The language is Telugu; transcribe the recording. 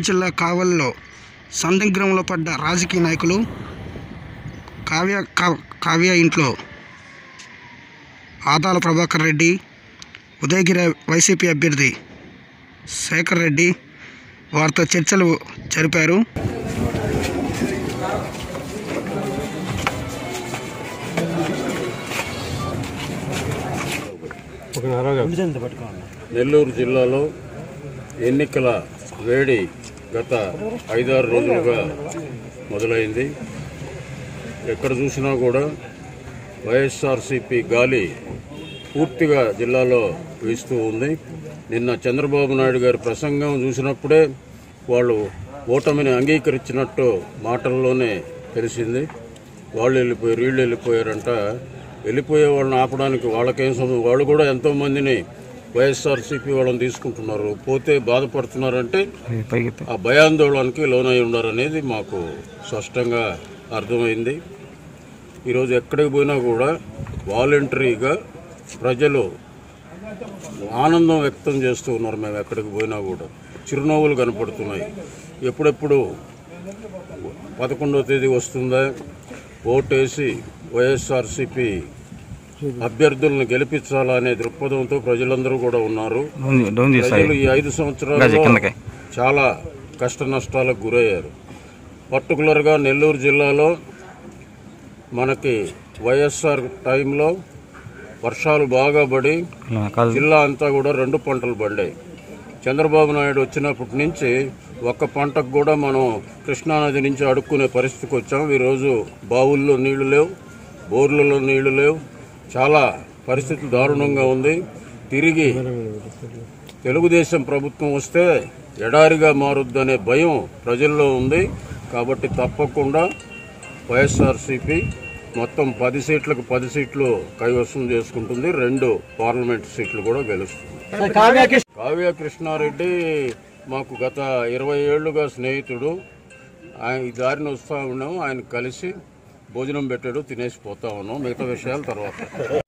జిల్లా కావలిలో సందిగ్ధంలో పడ్డ రాజకీయ నాయకులు కావ్య కా- కావ్య ఇంట్లో ఆదాల ప్రభాకర్ రెడ్డి ఉదయగిరి వైసీపీ అభ్యర్థి శేఖర్ రెడ్డి వారితో చర్చలు జరిపారు. నెల్లూరు జిల్లాలో ఎన్నికల వేడి గత ఐదారు రోజులుగా మొదలైంది. ఎక్కడ చూసినా కూడా వైఎస్ఆర్సీపీ గాలి పూర్తిగా జిల్లాలో వీస్తూ ఉంది. నిన్న చంద్రబాబు నాయుడు గారి ప్రసంగం చూసినప్పుడే వాళ్ళు ఓటమిని అంగీకరించినట్టు మాటల్లోనే తెలిసింది. వాళ్ళు వెళ్ళిపోయారు వీళ్ళు వెళ్ళిపోయారంట. వెళ్ళిపోయే వాళ్ళని ఆపడానికి వాళ్ళకేం వాళ్ళు కూడా ఎంతోమందిని వైఎస్ఆర్సీపీ వాళ్ళని తీసుకుంటున్నారు. పోతే బాధపడుతున్నారంటే ఆ భయాందోళనకి లోనై ఉన్నారనేది మాకు స్పష్టంగా అర్థమైంది. ఈరోజు ఎక్కడికి పోయినా కూడా వాలంటరీగా ప్రజలు ఆనందం వ్యక్తం చేస్తూ ఉన్నారు మేము ఎక్కడికి పోయినా కూడా. చిరునవ్వులు కనపడుతున్నాయి. ఎప్పుడెప్పుడు పదకొండవ తేదీ వస్తుందా? ఓటేసి వైఎస్ఆర్సీపీ అభ్యర్థులను గెలిపించాలా అనే దృక్పథంతో ప్రజలందరూ కూడా ఉన్నారు. ప్రజలు ఈ ఐదు సంవత్సరాల్లో చాలా కష్ట నష్టాలకు గురయ్యారు. పర్టికులర్గా నెల్లూరు జిల్లాలో మనకి వైఎస్ఆర్ టైంలో వర్షాలు బాగా పడి జిల్లా అంతా కూడా రెండు పంటలు పండాయి. చంద్రబాబు నాయుడు వచ్చినప్పటి నుంచి ఒక్క పంటకు కూడా మనం కృష్ణానది నుంచి అడుక్కునే పరిస్థితికి వచ్చాం. ఈరోజు బావుల్లో నీళ్ళు లేవు బోర్లలో నీళ్ళు లేవు. చాలా పరిస్థితి దారుణంగా ఉంది. తిరిగి తెలుగుదేశం ప్రభుత్వం వస్తే ఎడారిగా మారుద్దనే భయం ప్రజల్లో ఉంది. కాబట్టి తప్పకుండా వైఎస్ఆర్సీపీ మొత్తం పది సీట్లకు పది సీట్లు కైవసం చేసుకుంటుంది. రెండు పార్లమెంట్ సీట్లు కూడా గెలుస్తుంది. కావ్య కృష్ణారెడ్డి మాకు గత ఇరవై ఏళ్ళుగా స్నేహితుడు. ఆయన ఈ దారిని వస్తూ ఉన్నాం ఆయన కలిసి భోజనం పెట్టాడు తినేసి పోతా ఉన్నాం. మిగతా విషయాలు తర్వాత.